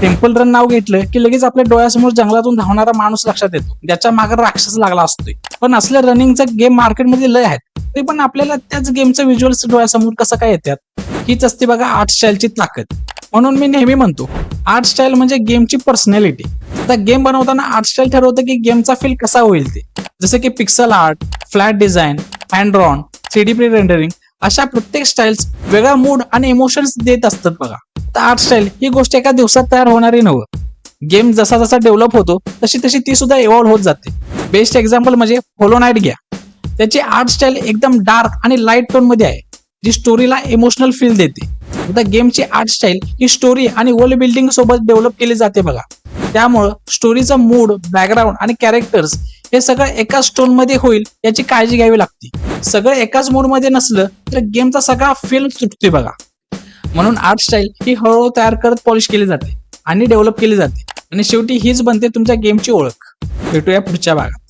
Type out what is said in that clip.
Temple run नाव घेतलं की लगेच आपल्या डोळ्यासमोर जंगलातून धावणारा माणूस लक्षात येतो. ज्याच्या मागे राक्षस लागला असतोय. पण असल्या रनिंगचा गेम मार्केटमध्ये लय आहेत. ते पण आपल्याला त्याच गेमचं व्हिज्युअल्स डोळ्यासमोर कसं काय येतात हीच असते बघा आर्ट स्टाईलची ताकद. म्हणून मी नेहमी म्हणतो आर्ट स्टाईल म्हणजे गेमची पर्सनॅलिटी आता गेम बनवताना आर्ट स्टाईल ठरवतं की गेमचा फील कसा होईल ते. जसं की pixel art flat design hand drawn three D pre rendering अशा प्रत्येक स्टाईल्स वेगळा मूड आणि इमोशन्स देत असतात बघा. आर्ट स्टाईल ही गोष्ट एका दिवसात तयार होणारी नव्हतं गेम जसा जसा डेव्हलप होतो तशी तशी ती सुद्धा इव्हॉल्व्ह होत जाते. बेस्ट एक्झाम्पल म्हणजे होलो नाईट घ्या. त्याची आर्ट स्टाईल एकदम डार्क आणि लाइट टोनमध्ये आहे जी स्टोरीला इमोशनल फील देते. आता गेमची आर्ट स्टाईल ही स्टोरी आणि वर्ल्ड बिल्डिंग सोबत डेव्हलप केली जाते बघा. त्यामुळं स्टोरीचा मूड बॅकग्राऊंड आणि कॅरेक्टर्स हे सगळं एकाच स्टोनमध्ये होईल याची काळजी घ्यावी लागते. सगळं एकाच मूडमध्ये नसलं तर गेमचा सगळा फील सुटते बघा. म्हणून आर्ट स्टाईल ही हळूहळू तयार करत पॉलिश केली जाते आणि डेव्हलप केली जाते. आणि शेवटी हीच बनते तुमच्या गेमची ओळख. भेटूया पुढच्या भागात.